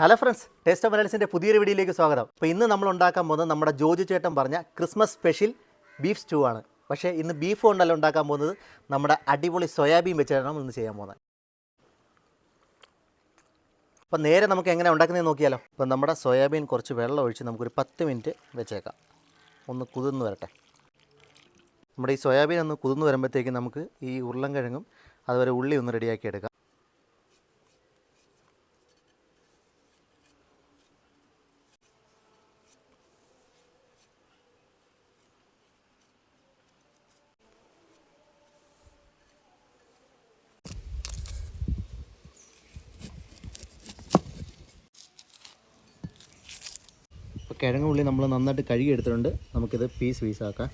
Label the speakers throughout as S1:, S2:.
S1: Hello friends taste of മലയാളിസിന്റെ പുതിയൊരു വീഡിയോയിലേക്ക് സ്വാഗതം. അപ്പോൾ ഇന്ന് നമ്മൾ ഉണ്ടാക്കാൻ പോകുന്നത് നമ്മുടെ ജോജു ചേട്ടൻ പറഞ്ഞ ക്രിസ്മസ് സ്പെഷ്യൽ ബീഫ് സ്റ്റൂ ആണ്. പക്ഷേ ഇന്ന് ബീഫ് കൊണ്ടല്ല ഉണ്ടാക്കാൻ പോകുന്നത്? നമ്മുടെ അടിപൊളി സോയാബീൻ വെച്ചാണ് ഇന്ന് ചെയ്യാൻ പോകുന്നത്. അപ്പോൾ നേരെ നമുക്ക് എങ്ങനെ ഉണ്ടാക്കുന്നത് നോക്കിയാലോ. അപ്പോൾ നമ്മുടെ സോയാബീൻ കുറച്ച് വെള്ളം ഒഴിച്ച് നമുക്കൊരു പത്ത് മിനിറ്റ് വെച്ചേക്കാം. ഒന്ന് കുതിർന്ന് വരട്ടെ. നമ്മുടെ ഈ സോയാബീൻ ഒന്ന് കുതിർന്ന് വരുമ്പോഴത്തേക്കും നമുക്ക് ഈ ഉരുളൻ കിഴങ്ങും അതുപോലെ ഉള്ളി ഒന്ന് റെഡിയാക്കി എടുക്കാം. അപ്പോൾ കിഴങ്ങ് ഉള്ളി നമ്മൾ നന്നായിട്ട് കഴുകി എടുത്തിട്ടുണ്ട് നമുക്കിത് പീസ് പീസാക്കാം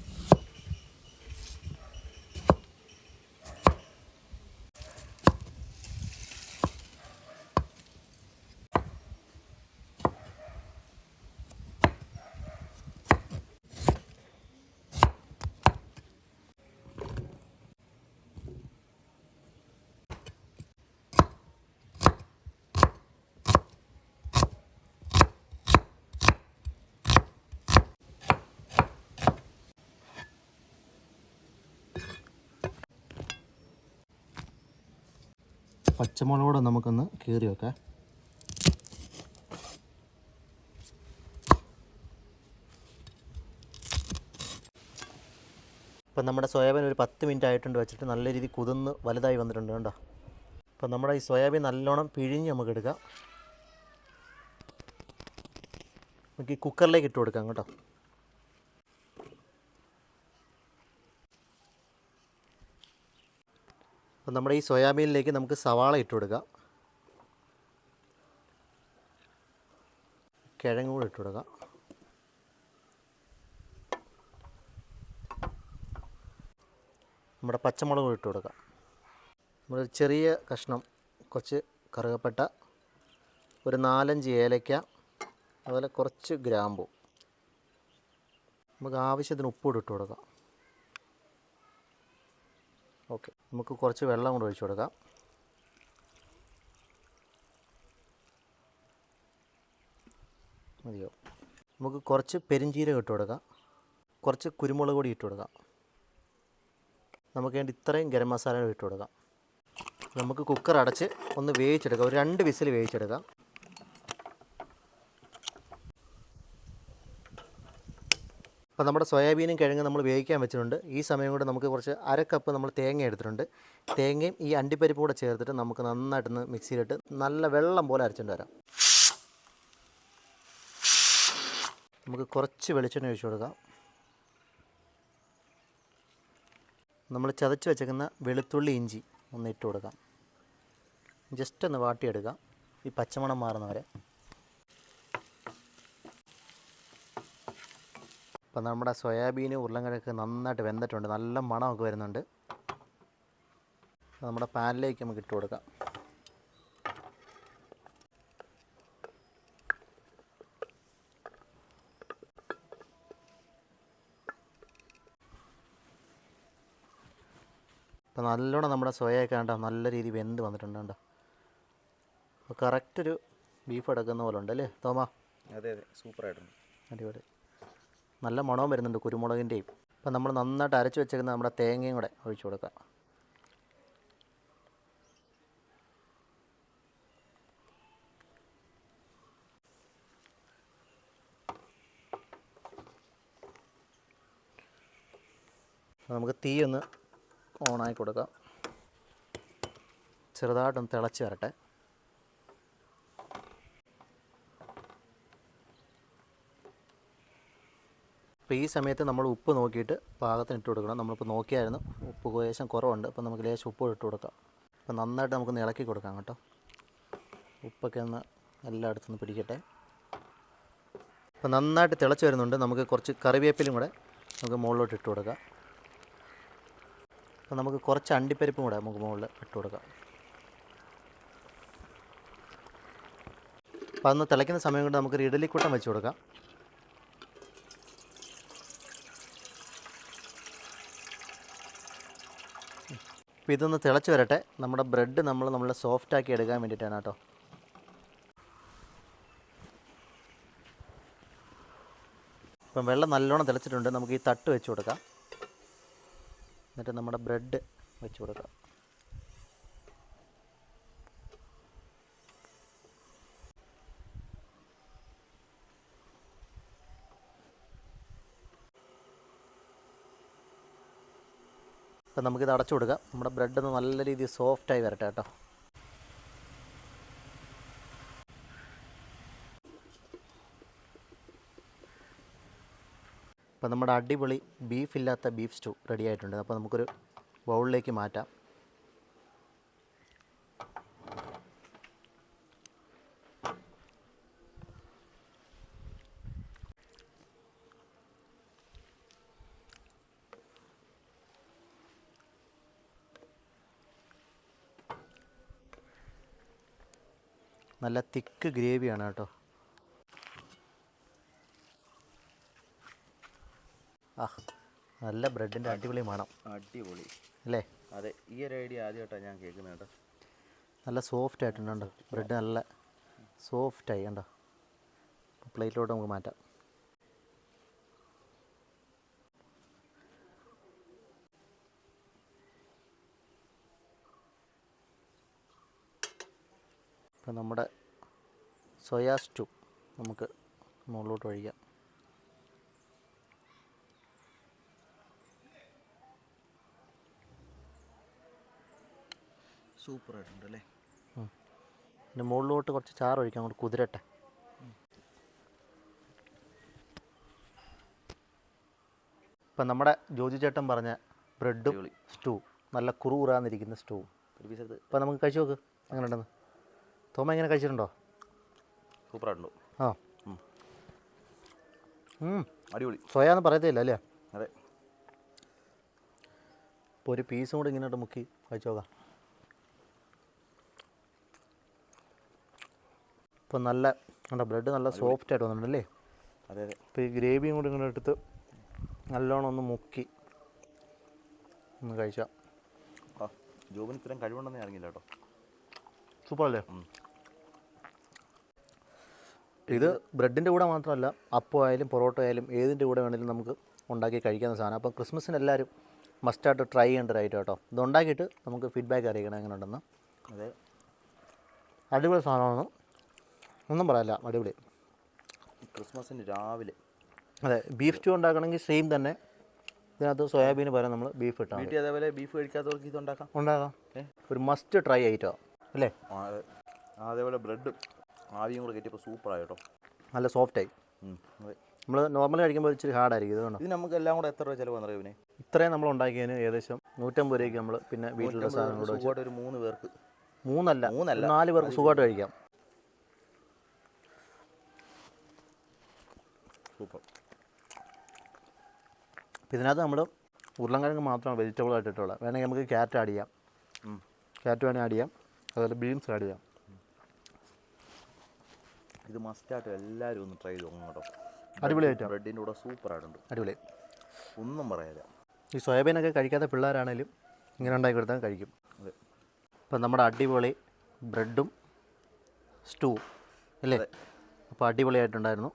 S1: പച്ചമുളകൂടെ നമുക്കൊന്ന് കീറി വെക്കാം. ഇപ്പം നമ്മുടെ സോയാബീൻ ഒരു പത്ത് മിനിറ്റ് ആയിട്ടുണ്ട് വെച്ചിട്ട് നല്ല രീതിയിൽ കുതിർന്ന് വലുതായി വന്നിട്ടുണ്ട് കണ്ടോ? അപ്പം നമ്മുടെ ഈ സോയാബീൻ നല്ലോണം പിഴിഞ്ഞ് നമുക്ക് എടുക്കാം. നമുക്ക് ഈ കുക്കറിലേക്ക് ഇട്ട് കൊടുക്കാം കേട്ടോ. അപ്പം നമ്മുടെ ഈ സോയാബീനിലേക്ക് നമുക്ക് സവാള ഇട്ട് കൊടുക്കാം. കിഴങ്ങ് കൂടെ ഇട്ട് കൊടുക്കാം. നമ്മുടെ പച്ചമുളക് കൂടി ഇട്ട് കൊടുക്കാം. നമ്മുടെ ചെറിയ കഷ്ണം കുറച്ച് കറുകപ്പെട്ട ഒരു നാലഞ്ച് ഏലയ്ക്ക അതുപോലെ കുറച്ച് ഗ്രാമ്പു. നമുക്ക് ആവശ്യത്തിന് ഉപ്പ് ഇട്ട് കൊടുക്കാം. ഓക്കെ. നമുക്ക് കുറച്ച് വെള്ളം കൂടെ ഒഴിച്ചു കൊടുക്കാം. മതിയോ? നമുക്ക് കുറച്ച് പെരിഞ്ചീരകം ഇട്ട് കൊടുക്കാം. കുറച്ച് കുരുമുളക് പൊടി ഇട്ട് കൊടുക്കാം. നമുക്ക് വേണ്ടി ഇത്രയും ഗരം മസാല ഇട്ട് കൊടുക്കാം. നമുക്ക് കുക്കർ അടച്ച് ഒന്ന് വേവിച്ചെടുക്കാം. ഒരു രണ്ട് വിസിൽ വേവിച്ചെടുക്കാം. അപ്പോൾ നമ്മുടെ സോയാബീനും കിഴങ്ങും നമ്മൾ വേവിക്കാൻ വെച്ചിട്ടുണ്ട്. ഈ സമയം കൂടെ നമുക്ക് കുറച്ച് അര കപ്പ് നമ്മൾ തേങ്ങ എടുത്തിട്ടുണ്ട്. തേങ്ങയും ഈ അണ്ടിപ്പരിപ്പ് കൂടെ ചേർത്തിട്ട് നമുക്ക് നന്നായിട്ടൊന്ന് മിക്സിയിലിട്ട് നല്ല വെള്ളം പോലെ അരച്ചിട്ട് വരാം. നമുക്ക് കുറച്ച് വെളിച്ചെണ്ണ ഒഴിച്ചു കൊടുക്കാം. നമ്മൾ ചതച്ച് വെച്ചേക്കുന്ന വെളുത്തുള്ളി ഇഞ്ചി ഒന്ന് ഇട്ട് കൊടുക്കാം. ജസ്റ്റ് ഒന്ന് വാട്ടിയെടുക്കാം. ഈ പച്ചമണം മാറുന്നവരെ. അപ്പം നമ്മുടെ സോയാബീന് ഉരുളങ്കിഴക്ക് നന്നായിട്ട് വെന്തിട്ടുണ്ട്. നല്ല മണമൊക്കെ വരുന്നുണ്ട്. നമ്മുടെ പാനിലേക്ക് നമുക്ക് ഇട്ട് കൊടുക്കാം. അപ്പം നല്ലോണം നമ്മുടെ സോയൊക്കെ കണ്ടോ നല്ല രീതിയിൽ വെന്ത് വന്നിട്ടുണ്ട് കണ്ടോ. അപ്പോൾ കറക്റ്റ് ഒരു ബീഫ് എടുക്കുന്ന പോലെ ഉണ്ട് അല്ലേ തോമാ?
S2: അതെ അതെ. സൂപ്പറായിട്ടുണ്ട്.
S1: അടിപൊളി. നല്ല മണവും വരുന്നുണ്ട് കുരുമുളകിന്റെയും. അപ്പം നമ്മൾ നന്നായിട്ട് അരച്ച് വെച്ചേക്കുന്ന നമ്മുടെ തേങ്ങയും കൂടെ ഒഴിച്ചു കൊടുക്കാം. നമുക്ക് തീ ഒന്ന് ഓണാക്കി കൊടുക്കാം. ചെറുതായിട്ടൊന്ന് തിളച്ച് വരട്ടെ. അപ്പോൾ ഈ സമയത്ത് നമ്മൾ ഉപ്പ് നോക്കിയിട്ട് പാകത്തിന് ഇട്ട് കൊടുക്കണം. നമ്മളിപ്പോൾ നോക്കിയായിരുന്നു ഉപ്പ് ലേശം കുറവുണ്ട്. അപ്പോൾ നമുക്ക് ലേശം ഉപ്പ് ഇട്ട് കൊടുക്കാം. അപ്പോൾ നന്നായിട്ട് നമുക്കൊന്ന് ഇളക്കി കൊടുക്കാം കേട്ടോ. ഉപ്പൊക്കെ ഒന്ന് എല്ലായിടത്തുനിന്ന് പിടിക്കട്ടെ. അപ്പോൾ നന്നായിട്ട് തിളച്ച് വരുന്നുണ്ട്. നമുക്ക് കുറച്ച് കറിവേപ്പിലും കൂടെ നമുക്ക് മുകളിലോട്ട് ഇട്ട് കൊടുക്കാം. അപ്പോൾ നമുക്ക് കുറച്ച് അണ്ടിപ്പരിപ്പും കൂടെ നമുക്ക് മുകളിൽ ഇട്ട് കൊടുക്കാം. അപ്പോൾ അതൊന്ന് തിളയ്ക്കുന്ന സമയം കൊണ്ട് നമുക്കൊരു ഇഡലിക്കൂട്ടം വെച്ച് കൊടുക്കാം. അപ്പോൾ ഇതൊന്ന് തിളച്ച് വരട്ടെ. നമ്മുടെ ബ്രെഡ് നമ്മൾ നമ്മൾ സോഫ്റ്റാക്കി എടുക്കാൻ വേണ്ടിയിട്ടാണ് കേട്ടോ. ഇപ്പം വെള്ളം നല്ലോണം തിളച്ചിട്ടുണ്ട്. നമുക്ക് ഈ തട്ട് വെച്ച് കൊടുക്കാം. എന്നിട്ട് നമ്മുടെ ബ്രെഡ് വെച്ച് കൊടുക്കാം. അപ്പം നമുക്കിത് അടച്ചു കൊടുക്കാം. നമ്മുടെ ബ്രെഡ് ഒന്ന് നല്ല രീതിയിൽ സോഫ്റ്റായി വരട്ടെ കേട്ടോ. അപ്പം നമ്മുടെ അടിപൊളി ബീഫില്ലാത്ത ബീഫ് സ്റ്റൂ റെഡി ആയിട്ടുണ്ട്. അപ്പോൾ നമുക്കൊരു ബൗളിലേക്ക് മാറ്റാം. നല്ല തിക്ക് ഗ്രേവിയാണ് കേട്ടോ. ആ നല്ല ബ്രെഡിന്റെ അടിപൊളി മണം.
S2: അടിപൊളി.
S1: അല്ലേ?
S2: അതെ ഈ ഒരു ഐഡിയ ആദ്യമായിട്ടാണ് ഞാൻ കേൾക്കുന്നത് കേട്ടോ.
S1: നല്ല സോഫ്റ്റ് ആയിട്ടുണ്ട് ബ്രെഡ് നല്ല സോഫ്റ്റായി കണ്ടോ. പ്ലേറ്റിലോട്ട് നമുക്ക് മാറ്റാം. ഇപ്പം നമ്മുടെ സോയാ സ്റ്റൂ നമുക്ക് മുകളിലോട്ട് ഒഴിക്കാം.
S2: സൂപ്പർ ആയിട്ടുണ്ട് അല്ലേ
S1: പിന്നെ മുകളിലോട്ട് കുറച്ച് ചാറ് ഒഴിക്കാം അങ്ങോട്ട് കുതിരട്ടെ. ഇപ്പം നമ്മുടെ ജോജി ചേട്ടൻ പറഞ്ഞ ബ്രെഡും സ്റ്റൂ നല്ല കുറുകുറാന്നിരിക്കുന്ന സ്റ്റൂ. ഇപ്പം നമുക്ക് കഴിച്ചു നോക്ക് എങ്ങനെ ഉണ്ടെന്ന് തോമ എങ്ങനെ കഴിച്ചിട്ടുണ്ടോ?
S2: സൂപ്പർ ആയിട്ടുണ്ട്
S1: ആ.
S2: അടിപൊളി.
S1: സോയാന്ന് പറയത്തില്ല അല്ലേ?
S2: അതെ.
S1: ഇപ്പോൾ ഒരു പീസും കൂടി ഇങ്ങനെ മുക്കി കഴിച്ചു നോക്കാം. ഇപ്പം നല്ല കണ്ടോ ബ്രെഡ് നല്ല സോഫ്റ്റ് ആയിട്ട് വന്നിട്ടുണ്ടല്ലേ?
S2: അതെ അതെ.
S1: ഇപ്പോൾ ഈ ഗ്രേവിയും കൂടി ഇങ്ങനെ എടുത്ത് നല്ലോണം ഒന്ന് മുക്കി ഒന്ന് കഴിച്ചാൽ
S2: ജോബിന് ഇത്രയും കഴിവുണ്ടെന്ന് അറിഞ്ഞില്ല കേട്ടോ.
S1: സൂപ്പർ അല്ലേ. ഇത് ബ്രെഡിന്റെ കൂടെ മാത്രമല്ല അപ്പം ആയാലും പൊറോട്ട ആയാലും ഏതിന്റെ കൂടെ വേണമെങ്കിലും നമുക്ക് ഉണ്ടാക്കി കഴിക്കാവുന്ന സാധനം. അപ്പം ക്രിസ്മസിന് എല്ലാവരും മസ്റ്റായിട്ട് ട്രൈ ചെയ്യേണ്ട ഒരു ഐറ്റം കേട്ടോ ഇത് ഉണ്ടാക്കിയിട്ട് നമുക്ക് ഫീഡ്ബാക്ക് അറിയിക്കണം എങ്ങനെ ഉണ്ടെന്ന്
S2: അതെ.
S1: അടിപൊളി സാധനമാണ്. ഒന്നും പറയാല്ല അടിപൊളി.
S2: ക്രിസ്മസിന് രാവിലെ.
S1: അതെ ബീഫ് സ്റ്റൂ ഉണ്ടാക്കണമെങ്കിൽ സെയിം തന്നെ. ഇതിനകത്ത് സോയാബീന് പകരം നമ്മൾ ബീഫ് ഇട്ടാൽ
S2: വീട്ടിൽ അതേപോലെ ബീഫ് കഴിക്കാത്തവർക്ക് ഇത് ഉണ്ടാക്കാം. ഉണ്ടാക്കാം
S1: ഒരു മസ്റ്റ് ട്രൈ ഐറ്റം അല്ലേ?
S2: അതേപോലെ ബ്രെഡ് ആവിയും കൂടെ കയറ്റിയപ്പോൾ സൂപ്പർ ആയി കേട്ടോ.
S1: നല്ല സോഫ്റ്റായി നമ്മൾ നോർമൽ കഴിക്കുമ്പോൾ ഇച്ചിരി ഹാർഡായിരിക്കും ഇതുകൊണ്ട്
S2: ഇത് നമുക്ക് എല്ലാം കൂടെ എത്ര രൂപ ചിലവ് വന്നറിയോ ഇവനെ?
S1: ഇത്രയും നമ്മൾ ഉണ്ടാക്കിയതിന് ഏകദേശം നൂറ്റമ്പത് രൂപയ്ക്ക് നമ്മൾ പിന്നെ വീട്ടിലുള്ള സാധനം കൂടെ
S2: സുഖമായിട്ട് ഒരു മൂന്ന് പേർക്ക്.
S1: മൂന്നല്ല
S2: മൂന്നല്ല.
S1: നാല് പേർക്ക് സുഖമായിട്ട് കഴിക്കാം.
S2: സൂപ്പർ
S1: ഇതിനകത്ത് നമ്മൾ ഉരുളൻകിഴങ്ങ് മാത്രമാണ് വെജിറ്റബിൾ ആയിട്ട് ഇട്ടുള്ളത്. വേണമെങ്കിൽ നമുക്ക് ക്യാരറ്റ് ആഡ് ചെയ്യാം. ക്യാരറ്റ് വേണമെങ്കിൽ ആഡ് ചെയ്യാം. അതുപോലെ ബീൻസ് ആഡ് ചെയ്യാം.
S2: ഇത് മസ്റ്റായിട്ട് എല്ലാവരും ഒന്ന് ട്രൈ ചെയ്ത് നോക്കണം കേട്ടോ.
S1: അടിപൊളി ഐറ്റം
S2: ബ്രെഡിന്റെ കൂടെ സൂപ്പറായിട്ടുണ്ട്
S1: അടിപൊളി.
S2: ഒന്നും പറയാതെ
S1: ഈ സോയാബീനൊക്കെ കഴിക്കാത്ത പിള്ളേരാണേലും ഇങ്ങനെ ഉണ്ടാക്കി കൊടുത്താൽ കഴിക്കും.
S2: അതെ.
S1: ഇപ്പം നമ്മുടെ അടിപൊളി ബ്രെഡും സ്റ്റൂ അല്ലേ? അപ്പോൾ അടിപൊളിയായിട്ടുണ്ടായിരുന്നു.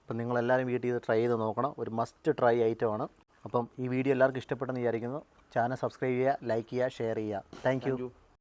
S1: അപ്പം നിങ്ങളെല്ലാവരും വീട്ടിൽ ഇത് ട്രൈ ചെയ്ത് നോക്കണം. ഒരു മസ്റ്റ് ട്രൈ ഐറ്റമാണ് അപ്പം ഈ വീഡിയോ എല്ലാവർക്കും ഇഷ്ടപ്പെട്ടെന്ന് വിചാരിക്കുന്നു. ചാനൽ സബ്സ്ക്രൈബ് ചെയ്യുക ലൈക്ക് ചെയ്യുക ഷെയർ ചെയ്യുക. Thank
S2: thank you